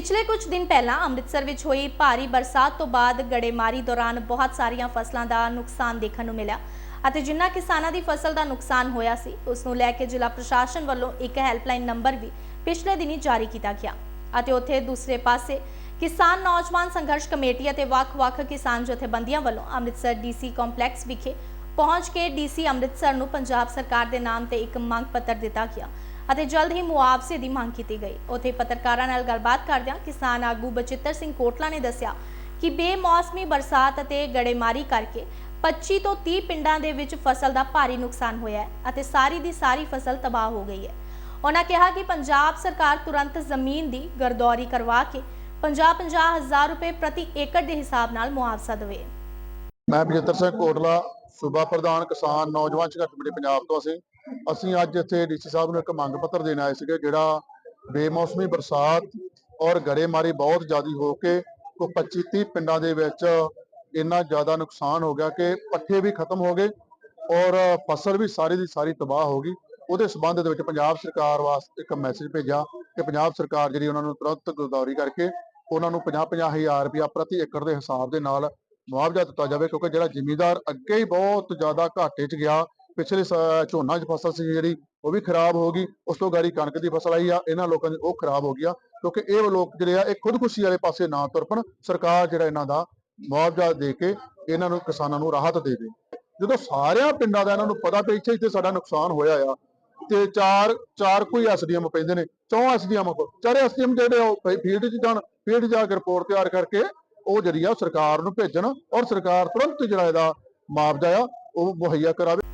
ਪਿਛਲੇ ਕੁਝ ਦਿਨ ਪਹਿਲਾਂ ਅੰਮ੍ਰਿਤਸਰ ਵਿੱਚ ਹੋਈ ਭਾਰੀ ਬਰਸਾਤ ਤੋਂ ਬਾਅਦ ਗੜੇਮਾਰੀ ਦੌਰਾਨ ਬਹੁਤ ਸਾਰੀਆਂ ਫਸਲਾਂ ਦਾ ਨੁਕਸਾਨ ਦੇਖਣ ਨੂੰ ਮਿਲਿਆ ਅਤੇ ਜਿਨ੍ਹਾਂ ਕਿਸਾਨਾਂ ਦੀ ਫਸਲ ਦਾ ਨੁਕਸਾਨ ਹੋਇਆ ਸੀ, ਉਸ ਨੂੰ ਲੈ ਕੇ ਜ਼ਿਲ੍ਹਾ ਪ੍ਰਸ਼ਾਸਨ ਵੱਲੋਂ ਇੱਕ ਹੈਲਪਲਾਈਨ ਨੰਬਰ ਵੀ ਪਿਛਲੇ ਦਿਨੀ ਜਾਰੀ ਕੀਤਾ ਗਿਆ ਅਤੇ ਉੱਥੇ ਦੂਸਰੇ ਪਾਸੇ ਕਿਸਾਨ ਨੌਜਵਾਨ ਸੰਘਰਸ਼ ਕਮੇਟੀ ਅਤੇ ਵੱਖ-ਵੱਖ ਕਿਸਾਨ ਜਥੇਬੰਦੀਆਂ ਵੱਲੋਂ ਅੰਮ੍ਰਿਤਸਰ ਡੀਸੀ ਕੰਪਲੈਕਸ ਵਿਖੇ ਪਹੁੰਚ ਕੇ ਡੀਸੀ ਅੰਮ੍ਰਿਤਸਰ ਨੂੰ ਪੰਜਾਬ ਸਰਕਾਰ ਦੇ ਨਾਮ ਤੇ ਇੱਕ ਮੰਗ ਪੱਤਰ ਦਿੱਤਾ ਗਿਆ। ਅਤੇ ਜਲਦ ਹੀ ਮੁਆਵਜ਼ੇ ਦੀ ਮੰਗ ਕੀਤੀ ਗਈ। ਉੱਥੇ ਪੱਤਰਕਾਰਾਂ ਨਾਲ ਗੱਲਬਾਤ ਕਰਦਿਆਂ ਕਿਸਾਨ ਆਗੂ ਬਚਿੱਤਰ ਸਿੰਘ ਕੋਟਲਾ ਨੇ ਦੱਸਿਆ ਕਿ ਬੇਮੌਸਮੀ ਬਰਸਾਤ ਅਤੇ ਗੜੇਮਾਰੀ ਕਰਕੇ 25 ਤੋਂ 30 ਪਿੰਡਾਂ ਦੇ ਵਿੱਚ ਫਸਲ ਦਾ ਭਾਰੀ ਨੁਕਸਾਨ ਹੋਇਆ ਹੈ ਅਤੇ ਸਾਰੀ ਦੀ ਸਾਰੀ ਫਸਲ ਤਬਾਹ ਹੋ ਗਈ ਹੈ। ਉਹਨਾਂ ਕਿਹਾ ਕਿ ਪੰਜਾਬ ਸਰਕਾਰ ਤੁਰੰਤ ਜ਼ਮੀਨ ਦੀ ਗਰਦੌਰੀ ਕਰਵਾ ਕੇ 50-50 ਹਜ਼ਾਰ ਰੁਪਏ ਪ੍ਰਤੀ ਏਕੜ ਦੇ ਹਿਸਾਬ ਨਾਲ ਮੁਆਵਜ਼ਾ ਦੇਵੇ। ਮੈਂ ਬਜਿੱਤਰ ਸਿੰਘ ਕੋਟਲਾ, ਸੂਬਾ ਪ੍ਰਧਾਨ ਕਿਸਾਨ, ਨੌਜਵਾਨ ਸੰਘਰਸ਼ ਕਮੇਟੀ ਪੰਜਾਬ ਤੋਂ ਅਸੀਂ ਅਸੀਂ ਅੱਜ ਇੱਥੇ ਡੀਸੀ ਸਾਹਿਬ ਨੂੰ ਇੱਕ ਮੰਗ ਪੱਤਰ ਦੇਣ ਆਏ ਸੀਗੇ, ਜਿਹੜਾ ਬੇਮੌਸਮੀ ਬਰਸਾਤ ਔਰ ਗੜੇਮਾਰੀ ਬਹੁਤ ਜ਼ਿਆਦੀ ਹੋ ਕੇ ਕੋ 25 30 ਪਿੰਡਾਂ ਦੇ ਵਿੱਚ ਇੰਨਾ ਜ਼ਿਆਦਾ ਨੁਕਸਾਨ ਹੋ ਗਿਆ ਕਿ ਪੱਠੇ ਵੀ ਖਤਮ ਹੋ ਗਏ ਔਰ ਫਸਲ ਵੀ ਸਾਰੀ ਦੀ ਸਾਰੀ ਤਬਾਹ ਹੋ ਗਈ। ਉਹਦੇ ਸਬੰਧ ਦੇ ਵਿੱਚ ਪੰਜਾਬ ਸਰਕਾਰ ਵਾਸਤੇ ਇੱਕ ਮੈਸੇਜ ਭੇਜਿਆ ਕਿ ਪੰਜਾਬ ਸਰਕਾਰ ਜਿਹੜੀ ਉਹਨਾਂ ਨੂੰ ਤੁਰੰਤ ਗਰਦੌਰੀ ਕਰਕੇ ਉਹਨਾਂ ਨੂੰ 50-50 ਹਜ਼ਾਰ ਰੁਪਇਆ ਪ੍ਰਤੀ ਏਕੜ ਦੇ ਹਿਸਾਬ ਦੇ ਨਾਲ ਮੁਆਵਜ਼ਾ ਦਿੱਤਾ ਜਾਵੇ, ਕਿਉਂਕਿ ਜਿਹੜਾ ਜ਼ਿਮੀਂਦਾਰ ਅੱਗੇ ਹੀ ਬਹੁਤ ਜ਼ਿਆਦਾ ਘਾਟੇ 'ਚ ਗਿਆ ਪਿਛਲੇ ਸ- ਝੋਨਾ 'ਚ ਫਸਲ ਸੀ ਜਿਹੜੀ, ਉਹ ਵੀ ਖਰਾਬ ਹੋ ਗਈ, ਉਸ ਤੋਂ ਗਾੜੀ ਕਣਕ ਦੀ ਫਸਲ ਆਈ ਆ, ਇਹਨਾਂ ਲੋਕਾਂ ਦੀ ਉਹ ਖਰਾਬ ਹੋ ਗਿਆ ਕਿਉਂਕਿ ਇਹ ਲੋਕ ਜਿਹੜੇ ਆ, ਇਹ ਖੁਦਕੁਸ਼ੀ ਵਾਲੇ ਪਾਸੇ ਨਾ ਤੁਰਪਣ, ਸਰਕਾਰ ਜਿਹੜਾ ਇਹਨਾਂ ਦਾ ਮੁਆਵਜ਼ਾ ਦੇ ਕੇ ਇਹਨਾਂ ਨੂੰ, ਕਿਸਾਨਾਂ ਨੂੰ ਰਾਹਤ ਦੇਵੇ ਜਦੋਂ ਸਾਰਿਆਂ ਪਿੰਡਾਂ ਦਾ ਇਹਨਾਂ ਨੂੰ ਪਤਾ ਵੀ ਇੱਥੇ ਇੱਥੇ ਸਾਡਾ ਨੁਕਸਾਨ ਹੋਇਆ ਆ, ਤੇ ਚਾਰ ਚਾਰ ਕੋਈ ਐਸਡੀਐਮ ਪੈਂਦੇ ਨੇ, ਚੌਂ ਐਸਡੀਐਮ ਕੋਲ ਚਾਰੇ ਐਸਡੀਐਮ ਜਿਹੜੇ ਉਹ ਫੀਲਡ 'ਚ ਜਾਣ, ਫੀਲਡ ਜਾ ਕੇ ਰਿਪੋਰਟ ਤਿਆਰ ਕਰਕੇ ਉਹ ਜਿਹੜੀ ਆ, ਸਰਕਾਰ ਨੂੰ ਭੇਜਣ ਔਰ ਸਰਕਾਰ ਤੁਰੰਤ ਜਿਹੜਾ ਇਹਦਾ ਮੁਆਵਜ਼ਾ ਆ, ਉਹ ਮੁਹੱਈਆ ਕਰਾਵੇ।